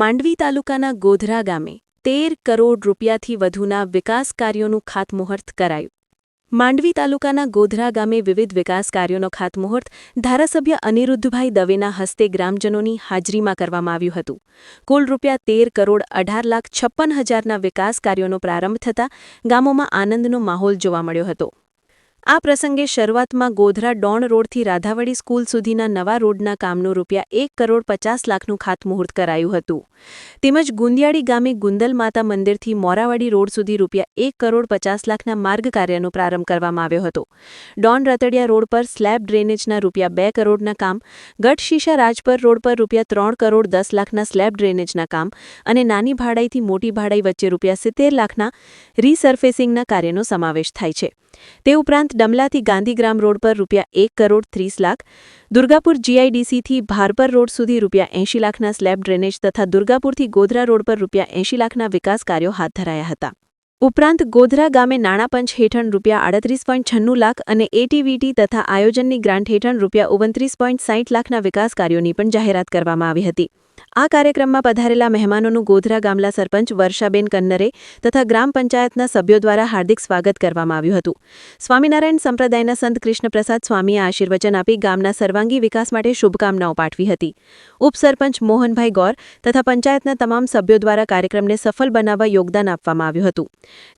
માંડવી તાલુકાના ગોધરા ગામે તેર કરોડ રૂપિયાથી વધુના વિકાસ કાર્યોનું ખાતમુહૂર્ત કરાયું. માંડવી તાલુકાના ગોધરા ગામે વિવિધ વિકાસ કાર્યોનો ખાતમુહૂર્ત ધારાસભ્ય અનિરુદ્ધભાઈ દવેના હસ્તે ગ્રામજનોની હાજરીમાં કરવામાં આવ્યું હતું. કુલ રૂપિયા તેર કરોડ અઢાર લાખ છપ્પન હજારના વિકાસ કાર્યોનો પ્રારંભ થતાં ગામોમાં આનંદનો માહોલ જોવા મળ્યો હતો. આ પ્રસંગે શરૂઆતમાં ગોધરા ડોણ રોડથી રાધાવડી સ્કૂલ સુધીના નવા રોડના કામનું રૂપિયા એક કરોડ પચાસ લાખનું ખાતમુહૂર્ત કરાયું હતું. તેમજ ગુંદિયાળી ગામે ગુંદલ માતા મંદિરથી મોરાવાડી રોડ સુધી રૂપિયા એક કરોડ પચાસ લાખના માર્ગ કાર્યનો પ્રારંભ કરવામાં આવ્યો હતો. ડોન રતડિયા રોડ પર સ્લેબ ડ્રેનેજના રૂપિયા બે કરોડના કામ ગઢશીશા રાજપર રોડ પર રૂપિયા ત્રણ કરોડ દસ લાખના સ્લેબ ડ્રેનેજના કામ અને નાની ભાડાઈથી મોટી ભાડાઈ વચ્ચે રૂપિયા સિત્તેર લાખના રીસર્ફેસિંગના કાર્યનો સમાવેશ થાય છે. તે ઉપરાંત ડમલાથી ગાંધીગ્રામ રોડ પર રૂપિયા એક કરોડ ત્રીસ લાખ, દુર્ગાપુર જીઆઈડીસીથી ભારપર રોડ સુધી રૂપિયા એંશી લાખના સ્લેબ ડ્રેનેજ તથા દુર્ગાપુરથી ગોધરા રોડ પર રૂપિયા એંશી લાખના વિકાસ કાર્યો હાથ ધરાયા હતા. ઉપરાંત ગોધરા ગામે નાણાપંચ હેઠળ રૂપિયા આડત્રીસ પોઈન્ટ છન્નું લાખ અને એટીવીટી તથા આયોજનની ગ્રાન્ટ હેઠળ રૂપિયા ઓગણત્રીસ પોઈન્ટ સાઠ લાખના વિકાસ કાર્યોની પણ જાહેરાત કરવામાં આવી હતી. આ કાર્યક્રમમાં પધારેલા મહેમાનોનું ગોધરા ગામલા સરપંચ વર્ષાબેન કન્નરે તથા ગ્રામ પંચાયતના સભ્યો દ્વારા હાર્દિક સ્વાગત કરવામાં આવ્યું હતું. સ્વામિનારાયણ સંપ્રદાયના સંત કૃષ્ણપ્રસાદ સ્વામીએ આશીર્વચન આપી ગામના સર્વાંગી વિકાસ માટે શુભકામનાઓ પાઠવી હતી. ઉપસરપંચ મોહનભાઈ ગોર તથા પંચાયતના તમામ સભ્યો દ્વારા કાર્યક્રમને સફળ બનાવવા યોગદાન આપવામાં આવ્યું હતું.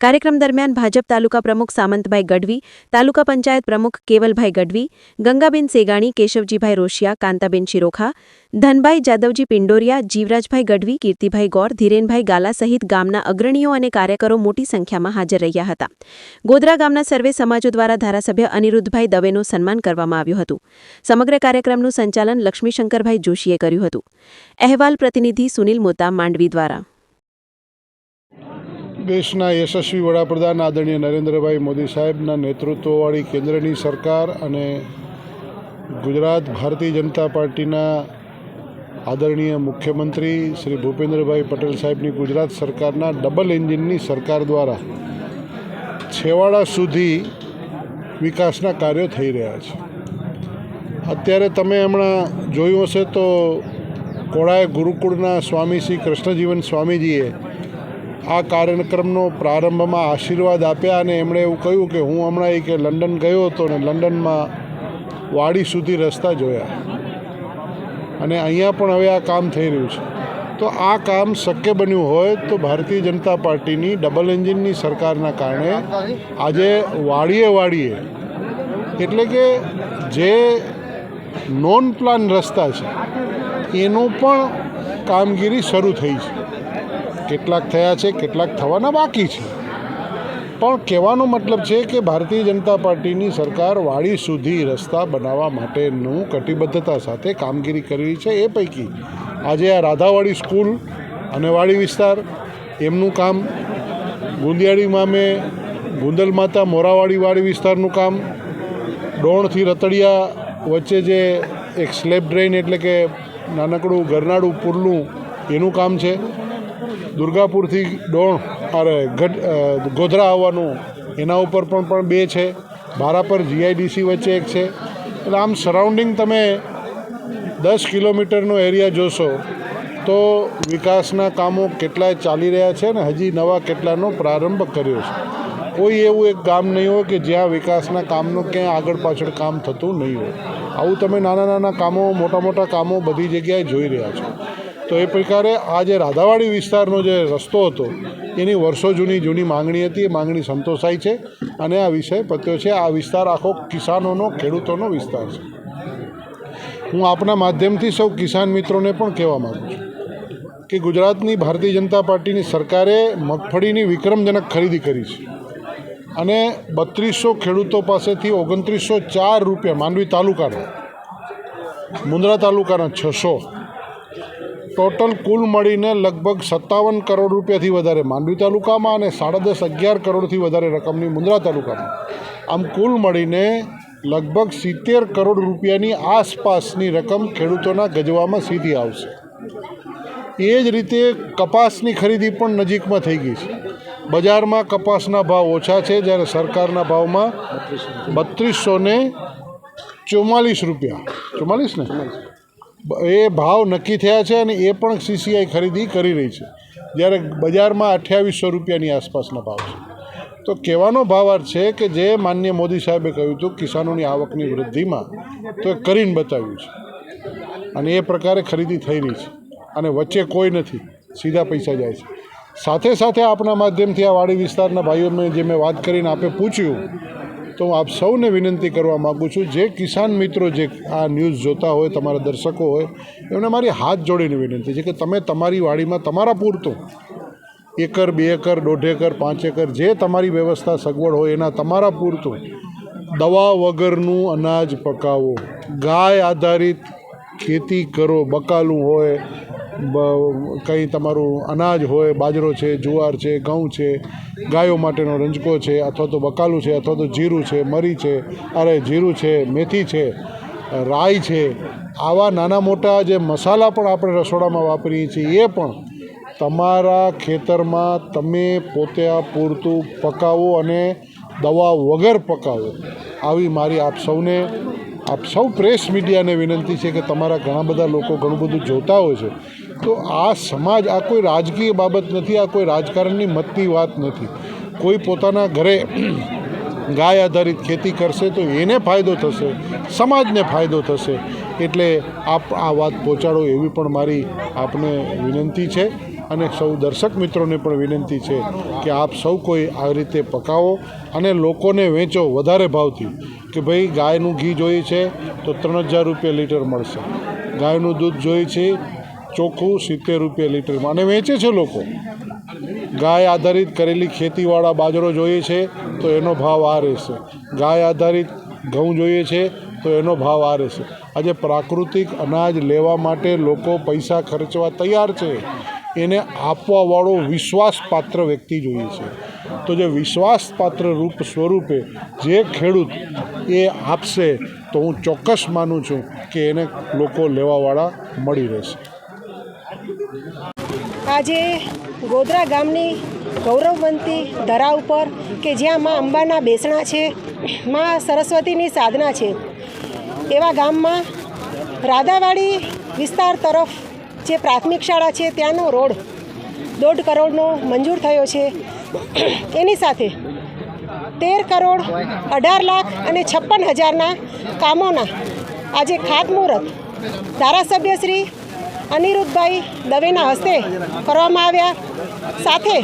કાર્યક્રમ દરમિયાન ભાજપ તાલુકા પ્રમુખ સામંતભાઈ ગઢવી, તાલુકા પંચાયત પ્રમુખ કેવલભાઈ ગઢવી, ગંગાબેન સેગાણી, કેશવજીભાઈ રોશિયા, કાંતાબેન શિરોખા, ધનભાઈ જાદવજી પિંડોરિયા જીવરાજભાઈ ગઢવી, કીર્તિભાઈ ગોર, ધીરેનભાઈ ગાલા સહિત ગામના અગ્રણીઓ અને કાર્યકરો મોટી સંખ્યામાં હાજર રહ્યા હતા. ગોધરા ગામના સર્વે સમાજો દ્વારા ધારાસભ્ય અનિરુદ્ધભાઈ દવેનું સન્માન કરવામાં આવ્યું હતું. સમગ્ર કાર્યક્રમનું સંચાલન લક્ષ્મીશંકરભાઈ જોશીએ કર્યું હતું. અહેવાલ પ્રતિનિધિ સુનિલ મોતા, માંડવી દ્વારા. દેશના યશસ્વી વડાપ્રધાન આદરણીય નરેન્દ્રભાઈ મોદી સાહેબના નેતૃત્વવાળી કેન્દ્રની સરકાર અને ગુજરાત ભારતીય જનતા પાર્ટીના આદરણીય મુખ્યમંત્રી શ્રી ભૂપેન્દ્રભાઈ પટેલ સાહેબની ગુજરાત સરકારના ડબલ એન્જિનની સરકાર દ્વારા છેવાડા સુધી વિકાસના કાર્યો થઈ રહ્યા છે. અત્યારે તમે હમણાં જોયું હશે તો કોળાએ ગુરુકુળના સ્વામી શ્રી કૃષ્ણજીવન સ્વામીજીએ આ કાર્યક્રમનો પ્રારંભમાં આશીર્વાદ આપ્યા અને એમણે એવું કહ્યું કે હું હમણાં એ કે લંડન ગયો હતો ને લંડનમાં વાડી સુધી રસ્તા જોયા. અને અહીંયા પણ હવે આ કામ થઈ રહ્યું છે. તો આ કામ શક્ય બન્યું હોય તો ભારતીય જનતા પાર્ટીની ડબલ એન્જિનની સરકારના કારણે આજે વાડીએ વાડીએ એટલે કે જે નોન પ્લાન રસ્તા છે, એનું પણ કામગીરી શરૂ થઈ છે. કેટલાક થયા છે, કેટલાક થવાના બાકી છે. પણ કહેવાનો મતલબ છે કે ભારતીય જનતા પાર્ટીની સરકાર વાડી સુધી રસ્તા બનાવવા માટેનું કટિબદ્ધતા સાથે કામગીરી કરી છે એ પૈકી આજે આ રાધાવાડી સ્કૂલ અને વાડી વિસ્તાર, એમનું કામ, ગુંદિયાળી મામે, ગુંદલ માતા મોરાવાડી વાડી વિસ્તારનું કામ, ડોણથી રતડિયા વચ્ચે જે એક સ્લેબ ડ્રેઇન એટલે કે નાનકડું ગરનાળું પુરલું એનું કામ છે. દુર્ગાપુરથી ડોણ, અરે ગઢ ગોધરા આવવાનું, એના ઉપર પણ પણ બે છે. ભારાપર જીઆઈડીસી વચ્ચે એક છે. એટલે આમ સરાઉન્ડિંગ તમે દસ કિલોમીટરનો એરિયા જોશો, તો વિકાસના કામો કેટલાય ચાલી રહ્યા છે ને હજી નવા કેટલાનો પ્રારંભ કર્યો છે. કોઈ એવું એક ગામ નહીં હોય કે જ્યાં વિકાસના કામનું ક્યાંય આગળ પાછળ કામ થતું નહીં હોય. આવું તમે નાના નાના કામો, મોટા મોટા કામો બધી જગ્યાએ જોઈ રહ્યા છો. તો એ પ્રકારે આ જે રાધાવાડી વિસ્તારનો જે રસ્તો હતો, એની વર્ષો જૂની જૂની માંગણી હતી. એ માંગણી સંતોષાઈ છે અને આ વિષય પત્યો છે. આ વિસ્તાર આખો કિસાનોનો, ખેડૂતોનો વિસ્તાર છે. હું આપના માધ્યમથી સૌ કિસાન મિત્રોને પણ કહેવા માગું છું કે ગુજરાતની ભારતીય જનતા પાર્ટીની સરકારે મગફળીની વિક્રમજનક ખરીદી કરી છે અને બત્રીસો ખેડૂતો પાસેથી ઓગણત્રીસો ચાર રૂપિયા માંડવી તાલુકાના મુન્દ્રા તાલુકાના છસો ટોટલ કુલ મળીને લગભગ સત્તાવન કરોડ રૂપિયાથી વધારે માંડવી તાલુકામાં અને સાડા દસ અગિયાર કરોડથી વધારે રકમની મુંદ્રા તાલુકામાં. આમ કુલ મળીને લગભગ સિત્તેર કરોડ રૂપિયાની આસપાસની રકમ ખેડૂતોના ગજવામાં સીધી આવશે. એ જ રીતે કપાસની ખરીદી પણ નજીકમાં થઈ ગઈ છે. બજારમાં કપાસના ભાવ ઓછા છે જ્યારે સરકારના ભાવમાં બત્રીસો ને રૂપિયા. ચુમ્માલીસ ને? એ ભાવ નક્કી થયા છે અને એ પણ સીસીઆઈ ખરીદી કરી રહી છે. જ્યારે બજારમાં અઠ્યાવીસો રૂપિયાની આસપાસના ભાવ છે. તો કહેવાનો ભાવાર્થ છે કે જે માન્ય મોદી સાહેબે કહ્યું હતું, કિસાનોની આવકની વૃદ્ધિમાં તો એ કરીને બતાવ્યું છે. અને એ પ્રકારે ખરીદી થઈ રહી છે. અને વચ્ચે કોઈ નથી. સીધા પૈસા જાય છે. સાથે સાથે આપણા માધ્યમથી આ વાડી વિસ્તારના ભાઈઓને જે મેં વાત કરીને આપે પૂછ્યું તો હું આપ સૌને વિનંતી કરવા માગું છું, જે કિસાન મિત્રો જે આ ન્યૂઝ જોતા હોય, તમારા દર્શકો હોય, એમને મારી હાથ જોડીને વિનંતી છે કે તમે તમારી વાડીમાં તમારા પૂરતું એકર, બે એકર, દોઢ એકર, પાંચ એકર, જે તમારી વ્યવસ્થા સગવડ હોય, એના તમારા પૂરતું દવા વગરનું અનાજ પકાવો. ગાય આધારિત ખેતી કરો, બકાલું હોય કંઈ તમારું અનાજ હોય, બાજરો છે, જુવાર છે, ઘઉં છે, ગાયો માટેનો રંજકો છે, અથવા તો બકાલું છે, અથવા તો જીરું છે, મરી છે, અરે જીરું છે, મેથી છે, રાઈ છે, આવા નાના મોટા જે મસાલા પણ આપણે રસોડામાં વાપરીએ છીએ, એ પણ તમારા ખેતરમાં તમે પોતે આ પૂરતું પકાવો અને દવા વગર પકાવો. આવી મારી આપ સૌને આપ સૌ પ્રેસ મીડિયાને વિનંતી છે કે તમારા ઘણા બધા લોકો ઘણું બધું જોતા હોય છે. તો આ સમાજ, આ કોઈ રાજકીય બાબત નથી, આ કોઈ રાજકારણની મતની વાત નથી. કોઈ પોતાના ઘરે ગાય આધારિત ખેતી કરશે તો એને ફાયદો થશે, સમાજને ફાયદો થશે. એટલે આપ આ વાત પહોંચાડો એવી પણ મારી આપને વિનંતી છે. અને સૌ દર્શક મિત્રોને પણ વિનંતી છે કે આપ સૌ કોઈ આવી રીતે પકાવો અને લોકોને વેચો વધારે ભાવથી કે ભાઈ ગાયનું ઘી જોઈએ છે તો ત્રણ હજાર રૂપિયા લીટર મળશે. ગાયનું દૂધ જોઈએ છે, ચોખ્ખું સિત્તેર રૂપિયા લીટરમાં. અને વેચે છે લોકો. ગાય આધારિત કરેલી ખેતીવાળા બાજરો જોઈએ છે તો એનો ભાવ આ રહેશે. ગાય આધારિત ઘઉં જોઈએ છે તો એનો ભાવ આ રહેશે. આજે પ્રાકૃતિક અનાજ લેવા માટે લોકો પૈસા ખર્ચવા તૈયાર છે. એને આપવાવાળો વિશ્વાસપાત્ર વ્યક્તિ જોઈએ છે. તો જે વિશ્વાસપાત્ર રૂપ સ્વરૂપે જે ખેડૂત એ આપશે, તો હું ચોક્કસ માનું છું કે એને લોકો લેવાવાળા મળી રહેશે. આજે ગોધરા ગામની ગૌરવવંતી ધરા ઉપર કે જ્યાં મા અંબાના બેસણા છે, માં સરસ્વતીની સાધના છે, એવા ગામમાં રાધાવાડી વિસ્તાર તરફ જે પ્રાથમિક શાળા છે, ત્યાંનો રોડ દોઢ કરોડનો મંજૂર થયો છે. એની સાથે તેર કરોડ અઢાર લાખ અને છપ્પન હજારના કામોના આજે ખાતમુહૂર્ત ધારાસભ્ય શ્રી અનિરુદ્ધભાઈ દવેના હસ્તે કરવામાં આવ્યા. સાથે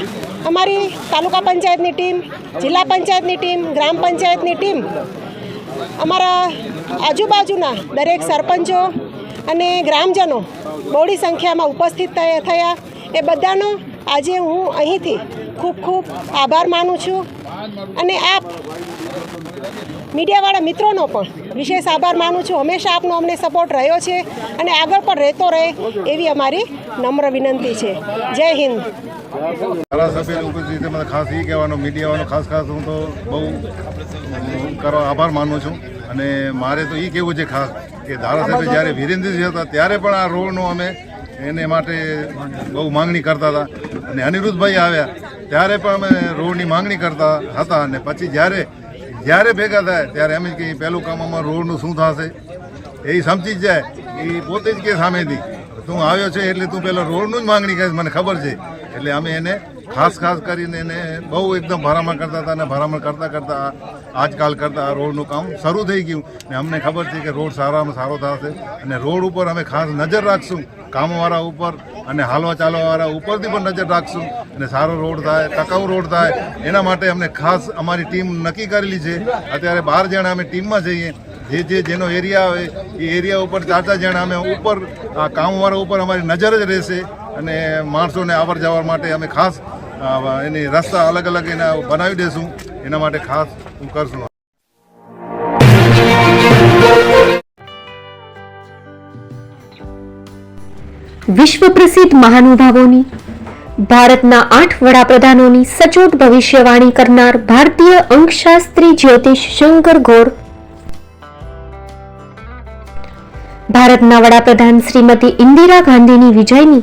અમારી તાલુકા પંચાયતની ટીમ, જિલ્લા પંચાયતની ટીમ, ગ્રામ પંચાયતની ટીમ, અમારા આજુબાજુના દરેક સરપંચો અને ગ્રામજનો બહોળી સંખ્યામાં ઉપસ્થિત થયા એ બધાનો આજે હું અહીંથી ખૂબ ખૂબ આભાર માનું છું. અને આપ મીડિયાવાળા મિત્રોનો પણ વિશેષ આભાર માનું છું. હંમેશા આપનો અમને સપોર્ટ રહ્યો છે અને આગળ પણ રહેતો રહે એવી અમારી નમ્ર વિનંતી છે. જય હિન્દ. ધારાસભ્યની ઉપસ્થિતિમાં ખાસ એ કહેવાનો મીડિયાવાનો ખાસ ખાસ હું તો બહુ કરવા આભાર માનું છું. અને મારે તો એ કહેવું છે ખાસ કે ધારાસભ્ય જ્યારે વિરેન્દ્રજી હતા ત્યારે પણ આ રોડનો અમે એને માટે બહુ માંગણી કરતા હતા. અને અનિરુદ્ધભાઈ આવ્યા ત્યારે પણ અમે રોડની માંગણી કરતા હતા અને પછી જ્યારે જ્યારે ભેગા થાય ત્યારે અમે કહીએ પહેલું કામ અમારું રોડનું શું થશે? એ સમજી જ જાય. એ પોતે જ કે સામેથી તું આવ્યો છે એટલે તું પહેલાં રોડનું જ માંગણી કરીશ મને ખબર છે. એટલે અમે એને ખાસ ખાસ કરીને એને બહુ એકદમ ભરામણ કરતા હતા અને ભરામણ કરતા કરતા આજકાલ કરતાં રોડનું કામ શરૂ થઈ ગયું. ને અમને ખબર છે કે રોડ સારામાં સારો થશે અને રોડ ઉપર અમે ખાસ નજર રાખશું, કામવાળા ઉપર અને હાલવા ચાલવાવાળા ઉપરથી પણ નજર રાખશું અને સારો રોડ થાય, ટકાઉ રોડ થાય, એના માટે અમને ખાસ અમારી ટીમ નક્કી કરેલી છે. અત્યારે બાર જણા અમે ટીમમાં જઈએ. જે જે જેનો એરિયા આવે, એ એરિયા ઉપર ચાર ચાર જણા અમે ઉપર, આ કામવાળા ઉપર અમારી નજર જ રહેશે અને માણસોને આવર જવર માટે અમે ખાસ એની રસ્તા અલગ અલગ એના બનાવી દેશું. એના માટે ખાસ હું કરશું. વિશ્વ પ્રસિદ્ધ મહાનુભાવોની, ભારતના આઠ વડાપ્રધાનોની સચોટ ભવિષ્યવાણી કરનાર ભારતીય અંકશાસ્ત્રી જ્યોતિષ શંકર ગોર, ભારતના વડાપ્રધાન શ્રીમતી ઇન્દિરા ગાંધીની વિજયની